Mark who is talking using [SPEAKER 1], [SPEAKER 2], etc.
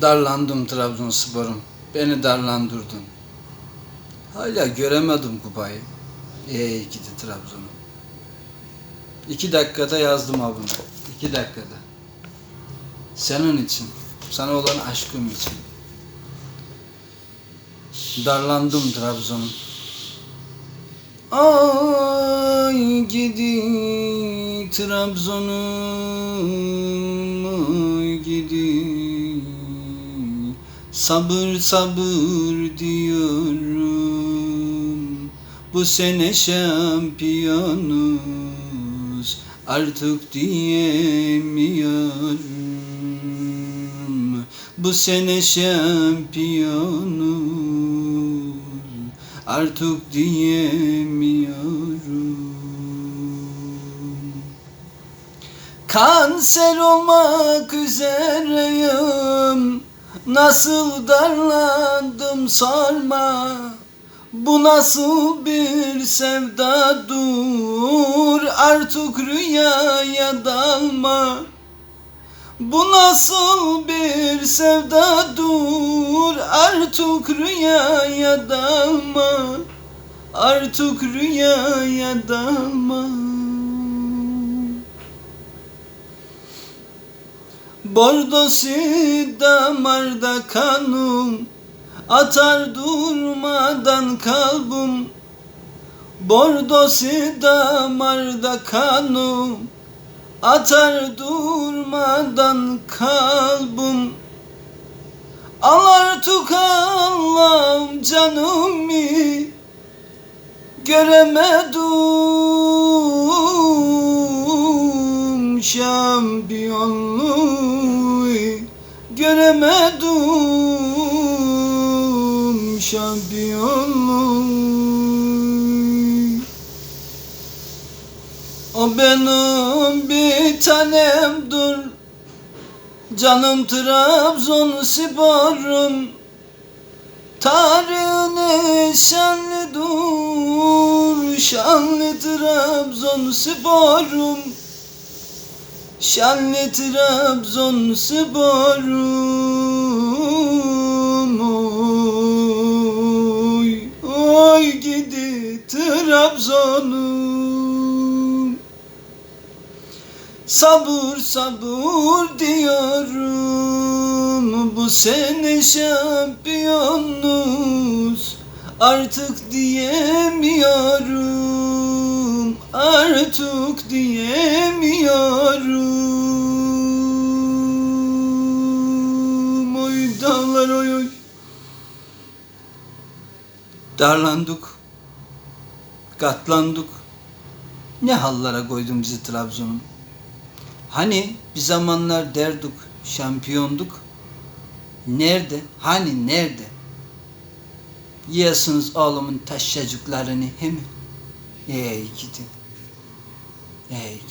[SPEAKER 1] Darlandım Trabzonspor'um. Beni darlandırdın. Hala göremedim kupayı. Ey gidi Trabzon'um. İki dakikada yazdım abim. İki dakikada. Senin için. Sana olan aşkım için. Darlandım Trabzon'um. Ay gidi Trabzon'um Sabır sabır diyorum. Bu sene şampiyonuz. Artık diyemiyorum. Bu sene şampiyonuz. Artık diyemiyorum. Kanser olmak üzereyim Nasıl darlandım sorma. Bu nasıl bir sevdadır Artık rüyaya dalma. Bu nasıl bir sevdadır Artık rüyaya dalma. Artık rüyaya dalma Bordosu damarda kanım Atar durmadan kalbim. Bordosu damarda kanım Atar durmadan kalbim. Al artık Allah'ım canımı. Göremedim şampiyonluğu Göremedim şampiyonluğu O benim bir tanemdir Canım Trabzonspor'um Tarihine şanlıdır Şanlı Trabzonspor'um Şanlı Trabzonspor'um Oy, oy gidi Trabzon'um. Sabır sabır diyorum. Bu sene şampiyonuz. Artık diyemiyorum Artık diyemiyorum Oy dağlar oy oy Darlandık Katlandık Ne hallara koydun bizi Trabzon'um Hani bir zamanlar derdik şampiyonduk. Nerede? Hani nerede? Yiyorsunuz oğlumun taşyacıklarını he mi? Ey gidi. Ey.